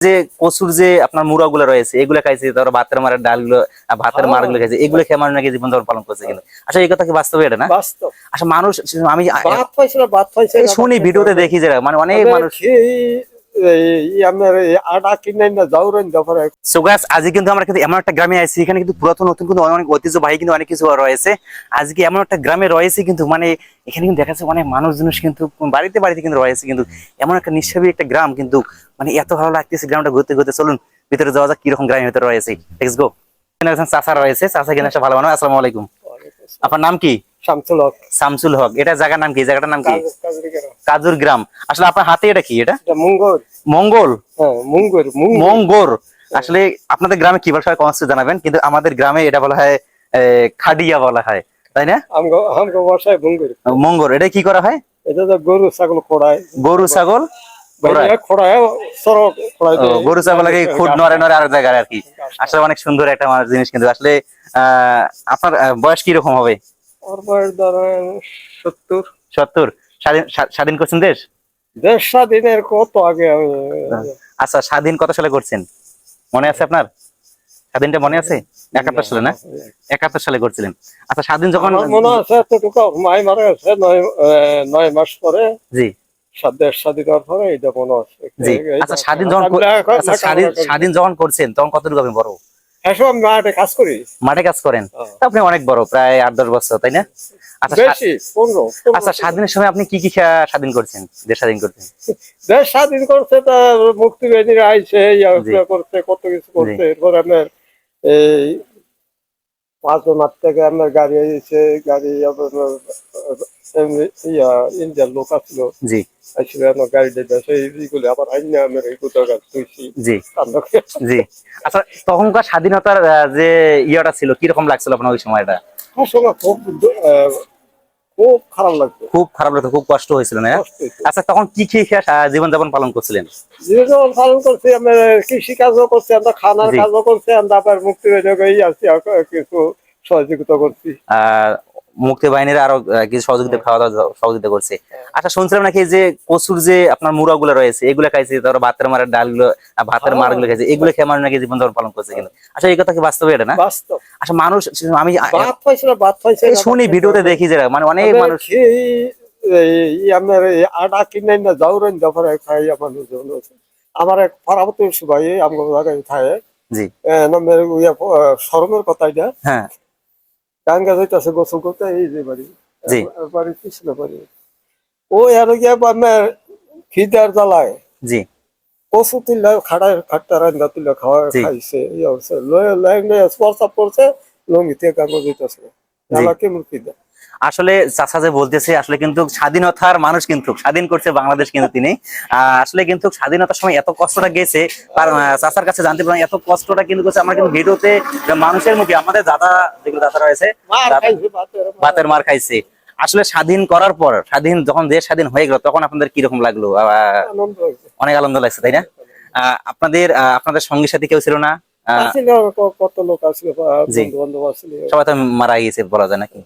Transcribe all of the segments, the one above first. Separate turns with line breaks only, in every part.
যে কচুর যে আপনার মুড়া গুলো রয়েছে এগুলো খাইছে তারপর ভাতের মারের ডালগুলো ভাতের মারগুলো খাইছে এগুলো খেয়ে মানুষ নাকি জীবন যাপন পালন করছে কিন্তু আসলে এই কথা কি বাস্তবে এটা না? আচ্ছা মানুষ আমি শুনি ভিডিওতে দেখি যে মানে অনেক মানুষ আজকে কিন্তু আমরা কিন্তু এমন একটা গ্রামে আছি এখানে কিন্তু পুরাতন নতুন কিন্তু অনেক ঐতিহ্যবাহী কিন্তু অনেক কিছু রয়েছে। আজকে এমন একটা গ্রামে রয়েছে কিন্তু মানে এখানে কিন্তু দেখা যাচ্ছে অনেক মানুষ জিনিস কিন্তু বাড়িতে বাড়িতে কিন্তু রয়েছে কিন্তু এমন একটা একটা গ্রাম কিন্তু মানে এত ভালো লাগতেছে গ্রামটা ঘুরতে ঘুরতে। চলুন ভিতরে যাওয়া যাক কীরকম গ্রামের ভিতরে রয়েছে। চাচা রয়েছে চাচা কিন্তু ভালো মানুষ। আসসালামু আলাইকুম। আপনার নাম কি?
শামসুল হক।
শামসুল হক। এটা জায়গার নাম কি? জায়গাটার নাম কি? কাজুর গ্রাম। আসলে আপনার হাতে এটা কি? এটা? মঙ্গল।
হ্যাঁ মুঙ্গর মুঙ্গর
মঙ্গর আসলে আপনাদের গ্রামে কি বলা হয় কনসে জানাবেন কিন্তু আমাদের গ্রামে এটা বলা হয় খাডিয়া বলা হয়। তাই না?
মঙ্গর
এটা কি করা হয়?
এটা তো গরু ছাগল খোড়ায়।
গরু ছাগল গরু ছাগল খুদ নড়ে নড়ে আর জায়গায় আর কি। আসলে অনেক সুন্দর একটা জিনিস কিন্তু আসলে আহ, আপনার বয়স কি রকম হবে?
ওর বয়স ধরেন সত্তর।
সত্তর? স্বাধীন স্বাধীন করছেন দেশ?
দেড় স্বাধীনের কত আগে
আচ্ছা স্বাধীন কত সালে করছেন? মনে আছে আপনার? স্বাধীনটা মনে আছে? একাত্তর সালে না? একাত্তর সালে করছিলেন। আচ্ছা স্বাধীন যখন
মনে আছে এতটুকু মাই মারা গেছে নয় নয় মাস পরে।
জি।
দেশ স্বাধীন
আচ্ছা স্বাধীন যখন
আমি
আচ্ছা
লেখাপড়া
স্বাধীন স্বাধীন যখন করছেন তখন কতটুকু আপনি বড়?
হ্যাঁ সব মাঠে কাজ করি।
মাঠে কাজ করেন?
হ্যাঁ।
আপনি অনেক বড় প্রায় আট দশ বছর তাই না? আচ্ছা আচ্ছা স্বাধীনের সময় আপনি কি কি স্বাধীন করছেন? দেশ স্বাধীন করছেন?
দেশ স্বাধীন করছে তা মুক্তি বাহিনীরা আইছে। করছে কত কিছু করছে। এরপর আপনার এই পাঁচ মাস থেকে আপনার গাড়ি আইছে গাড়ি ইয়া ইন্ডিয়ার লোক আসলো।
জি।
আসলে আমার গাড়ি দিতে। এইগুলো আবার আইন আমার এই কোথাও গাছ তুইছি।
জি। জি। আচ্ছা তখনকার স্বাধীনতার যে ইয়েটা ছিল কীরকম লাগছিল আপনার ওই সময়টা?
খুব খুব খারাপ লাগছে
খুব খারাপ লাগতো খুব কষ্ট হয়েছিল না? আচ্ছা তখন কি খেয়ে জীবন যাপন পালন করছিলেন?
জীবন পালন করছি আমরা কৃষি কাজও করছি আমরা খানার কাজও করছি আমরা আবার মুক্তি বাহিনী আছি কিছু সহযোগিতা করছি।
মুক্তি বাহিনীর আরও কিছু সহযোগিতা খাওয়া দাওয়া সহযোগিতা করছে। আচ্ছা শুনছিলাম নাকি যে কচুর যে আপনার মুড়া গুলো রয়েছে এগুলো খাইছে তারপর ভাতের মারের ডালগুলো ভাতের মারগুলো খাইছে এগুলো খেয়ে মানুষ নাকি জীবন যাপন পালন করছে কিন্তু আচ্ছা এই কথা কি বাস্তবে এটা না?
বাস্তব।
আসলে মানুষ আমি শুনি ভিডিওতে দেখি যে মানে অনেক মানুষ
আপনার আটা কিনে না যাওরেন তারপরে খাই আমার আমার এক পারাবতী ভাই আমার জায়গায় খায়
জি।
নামের ইয়া শরমের কথা এটা।
হ্যাঁ।
গাঙ্গা যাইতেছে গোসল করতে এই যে বাড়ি।
জি।
বাড়ি পিছনে বাড়ি। ও আর গিয়ে আপনার খিদার জ্বালায়।
জি।
কচু তুললে খাড়ায় খাটটা রান্দা তুললে খাওয়া খাইছে লয়ে করছে যাইতেছে জ্বালা কেমন খিদা
আসলে চাচা যে বলতেছে আসলে কিন্তু স্বাধীনতার মানুষ কিন্তু স্বাধীন করছে বাংলাদেশ কিন্তু তিনি। আসলে কিন্তু স্বাধীনতার সময় এত কষ্টটা গেছে তার চাচার কাছে জানতে পারলাম এত কষ্টটা কিন্তু করছে আমরা কিন্তু ভিডিওতে মানুষের মুখে আমাদের দাদা যেগুলো দাদা রয়েছে।
ভাতের মার
খাইছে। আসলে স্বাধীন করার পর স্বাধীন যখন দেশ স্বাধীন হয়ে গেল তখন আপনাদের কীরকম লাগল? আহ, অনেক আনন্দ লাগছে তাই না? আপনাদের আপনাদের সঙ্গী সাথী কেউ ছিল না?
কত লোক
সবাই তো মারা গিয়েছে বলা যায় নাকি?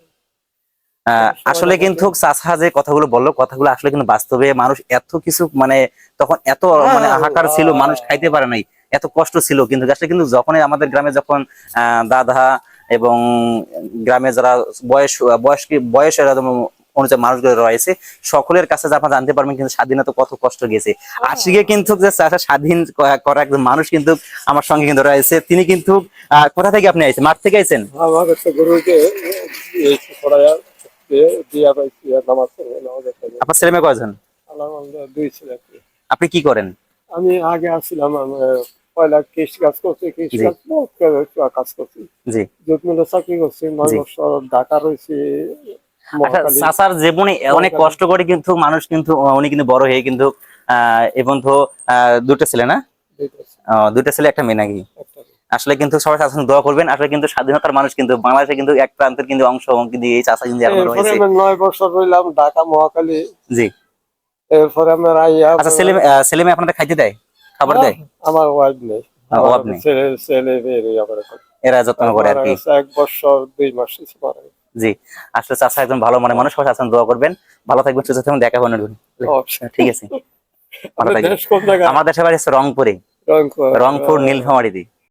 আসলে কিন্তু চাষা যে কথাগুলো বলল কথাগুলো আসলে কিন্তু বাস্তবে মানুষ এত কিছু মানে তখন এত মানে হাহাকার ছিল মানুষ খাইতে পারে নাই এত কষ্ট ছিল কিন্তু আসলে কিন্তু যখনই আমাদের গ্রামে যখন আহ, দাদা এবং গ্রামে যারা বয়স বয়স বয়সের একদম অনুযায়ী মানুষগুলো রয়েছে সকলের কাছে যে আপনারা জানতে পারবেন কিন্তু স্বাধীনতা কত কষ্ট গেছে। আজকে কিন্তু যে স্বাধীন করা একজন মানুষ কিন্তু আমার সঙ্গে কিন্তু রয়েছে। তিনি কিন্তু আহ, কোথা থেকে আপনি আইছেন? মাঠ থেকে আইছেন?
পড়বে
আপনার ছেলে মেয়ে কয়জন? আপনি কি করেন?
আমি আগে আসছিলাম পয়লা কৃষি কাজ করছি কৃষি কাজ কাজ- করছি।
জি।
চাকরি করছি নয় বছর ঢাকা রয়েছি
আচ্ছা
মহাখালী।
চাচার জীবনে অনেক কষ্ট করে কিন্তু মানুষ কিন্তু উনি কিন্তু বড় হয়ে কিন্তু আহ এবং তো দুটো ছেলে না? দুটো ছেলে। একটা মেয়ে নাকি? আসলে কিন্তু সবাই চাষা দোয়া করবেন আসলে কিন্তু স্বাধীনতার মানুষ কিন্তু বাংলাদেশে কিন্তু এক প্রান্তের কিন্তু অংশ দিয়ে এই চাষা কিন্তু
নয় বছর রইলাম ঢাকা মহাকালী
জি।
এরপরে আমার আইয়া
আচ্ছা ছেলে ছেলে মেয়ে আপনাদের খাইতে দেয়? খাবার দেয়?
আমার ওয়াইফ নেই।
আহ, নেই।
ছেলে ছেলে মেয়ে আমার
এরা যত্ন করে আর
মারা
কি
এক বছর দুই মাস কিছু
জি। আসলে চাষা একজন ভালো মানে মানুষ সবাই দোয়া করবেন। ভালো থাকবেন সুস্থ থাকবেন দেখা হবে না ঠিক আছে। আমার দেশের বাড়ি রংপুরে।
রংপুর।
নীলফামারীতে।